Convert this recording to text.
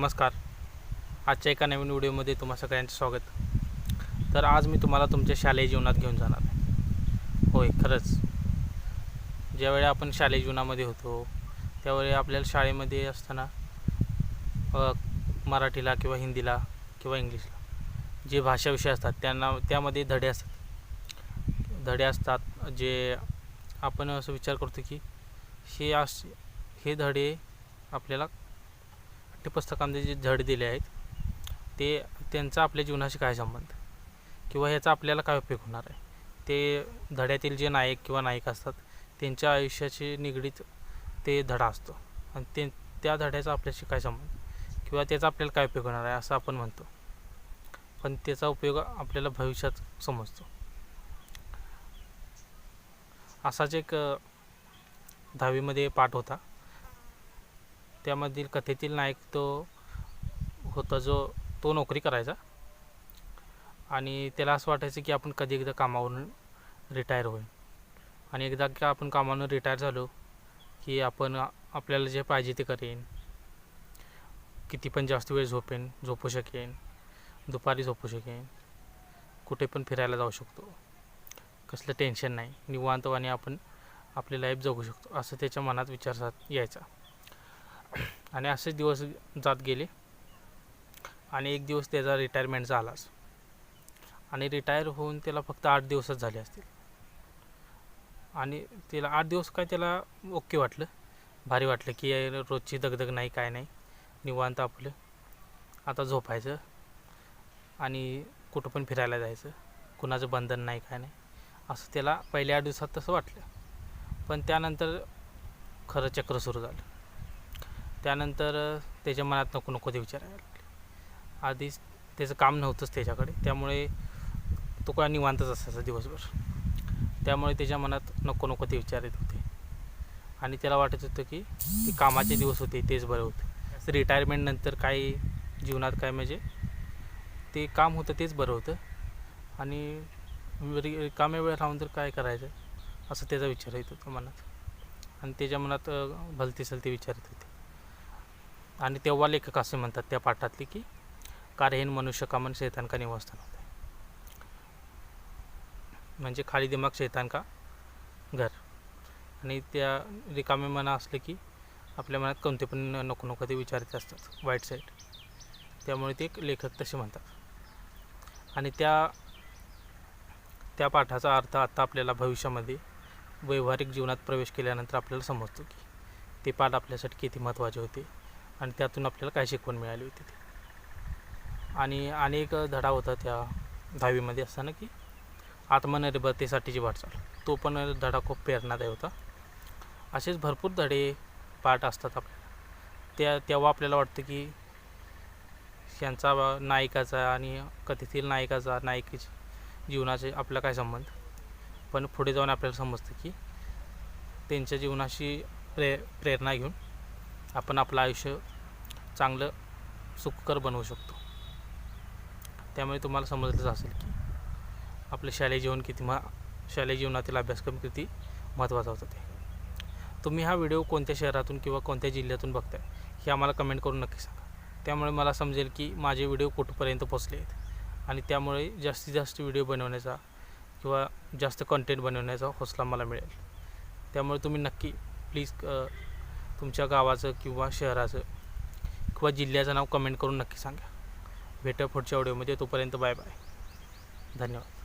नमस्कार. आजच्या एका नवीन व्हिडिओमध्ये तुम्हा सगळ्यांचं स्वागत. तर आज मी तुम्हाला तुमच्या शालेय जीवनात घेऊन जाणार आहे. होय खरंच. ज्यावेळी आपण शालेय जीवनामध्ये होतो त्यावेळी आपल्याला शाळेमध्ये असताना मराठीला किंवा हिंदीला किंवा इंग्लिशला जे भाषा विषय असतात त्यांना त्यामध्ये धडे असतात. धडे असतात जे आपण असं विचार करतो की हे अस हे धडे आपल्याला पाठ्यपुस्तकामध्ये जे धड दिले आहेत ते त्यांचा आपल्या जीवनाशी काय संबंध? किंवा ह्याचा आपल्याला काय उपयोग होणार आहे? ते धड्यातील जे नायक किंवा नायिका असतात त्यांच्या आयुष्याशी निगडीत ते धडा असतो. आणि ते त्या धड्याचा आपल्याशी काय संबंध? किंवा त्याचा आपल्याला काय उपयोग होणार आहे असं आपण म्हणतो. पण त्याचा उपयोग आपल्याला भविष्यात समजतो. असाच एक दहावीमध्ये पाठ होता. त्यामधील कथेतील नायक तो होता जो तो नोकरी करायचा. आणि त्याला असं वाटायचं की आपण कधी एकदा कामावरून रिटायर होईल. आणि एकदा का आपण कामावरून रिटायर झालो की आपण आपल्याला जे पाहिजे ते करेन. किती पण जास्त वेळ झोपेन झोपू शकेन दुपारी झोपू शकेन कुठे पण फिरायला जाऊ शकतो. कसलं टेन्शन नाही. निवांतवाने आपण आपली लाईफ जगू शकतो. असं त्याच्या मनात विचारसात यायचा. आणि असेच दिवस जात गेले. आणि एक दिवस त्याचा रिटायरमेंट झालाच. आणि रिटायर होऊन त्याला फक्त आठ दिवसच झाले असतील. आणि त्याला आठ दिवस काय त्याला ओके वाटलं? भारी वाटलं की रोजची दगदग नाही काय नाही. निवांत आपलं. आता झोपायचं. आणि कुठं पण फिरायला जायचं. कुणाचं बंधन नाही काय नाही. असं त्याला पहिल्या आठ दिवसात तसं वाटलं. पण त्यानंतर खरं चक्र सुरू झालं. त्यानंतर त्याच्या मनात नको नको ते विचार यायला लागले. आधीच त्याचं काम नव्हतंच त्याच्याकडे. त्यामुळे तो काय निवांतच असायचा दिवसभर. त्यामुळे त्याच्या मनात नको नको ते विचार येत होते. आणि त्याला वाटत होतं की ते कामाचे दिवस होते तेच बरं होते. रिटायरमेंटनंतर काही जीवनात काय म्हणजे ते काम होतं तेच बरं होतं. आणि रिकाम्या वेळ राहून तर काय करायचं? असं त्याचा विचार येत होता मनात. आणि त्याच्या मनात भलती भलते सलते विचार येत होते. आणि तेव्हा लेखक असे म्हणतात त्या पाठातले की कार्यहीन मनुष्य कामन शैतान का निवासस्थान होते म्हणजे खाली दिमाग शैतान का घर? आणि त्या रिकामे मना असले की आपल्या मनात कोणते पण नको नको ते विचारते असतात वाईट साईड त्यामुळे ते लेखक तसे म्हणतात. आणि त्या त्या पाठाचा अर्थ आता आपल्याला भविष्यामध्ये वैवाहिक जीवनात प्रवेश केल्यानंतर आपल्याला समजतो की ते पाठ आपल्यासाठी किती महत्त्वाचे होते. आणि त्यातून आपल्याला काय शिकवण मिळाली होती ते. आणि अनेक धडा होता त्या दहावीमध्ये असताना की आत्मनिर्भरतेसाठीची वाटचाल. तो पण धडा खूप प्रेरणादायी होता. असेच भरपूर धडे पाठ असतात आपल्याला. त्या तेव्हा आपल्याला वाटतं की यांचा नायकाचा आणि कथेतील नायकाचा नायकीची जीवनाचे आपला काय संबंध? पण पुढे जाऊन आपल्याला समजतं की त्यांच्या जीवनाशी प्रे प्रेरणा घेऊन आपण आपलं आयुष्य चांगलं सुखकर बनवू शकतो. त्यामुळे तुम्हाला समजलंच असेल की आपलं शालेय जीवन किती महा शालेय जीवनातील अभ्यासक्रम किती महत्त्वाचा होता ते. तुम्ही हा व्हिडिओ कोणत्या शहरातून किंवा कोणत्या जिल्ह्यातून बघताय हे आम्हाला कमेंट करून नक्की सांगा. त्यामुळे मला समजेल की माझे व्हिडिओ कुठपर्यंत पोचले आहेत आणि त्यामुळे जास्तीत जास्त व्हिडिओ बनवण्याचा किंवा जास्त कंटेंट बनवण्याचा हौसला मला मिळेल. त्यामुळे तुम्ही नक्की प्लीज तुमच्या गावाचं किंवा शहराचं किंवा जिल्ह्याचं नाव कमेंट करून नक्की सांगा. भेटा पुढच्या व्हिडिओमध्ये तोपर्यंत बाय बाय धन्यवाद.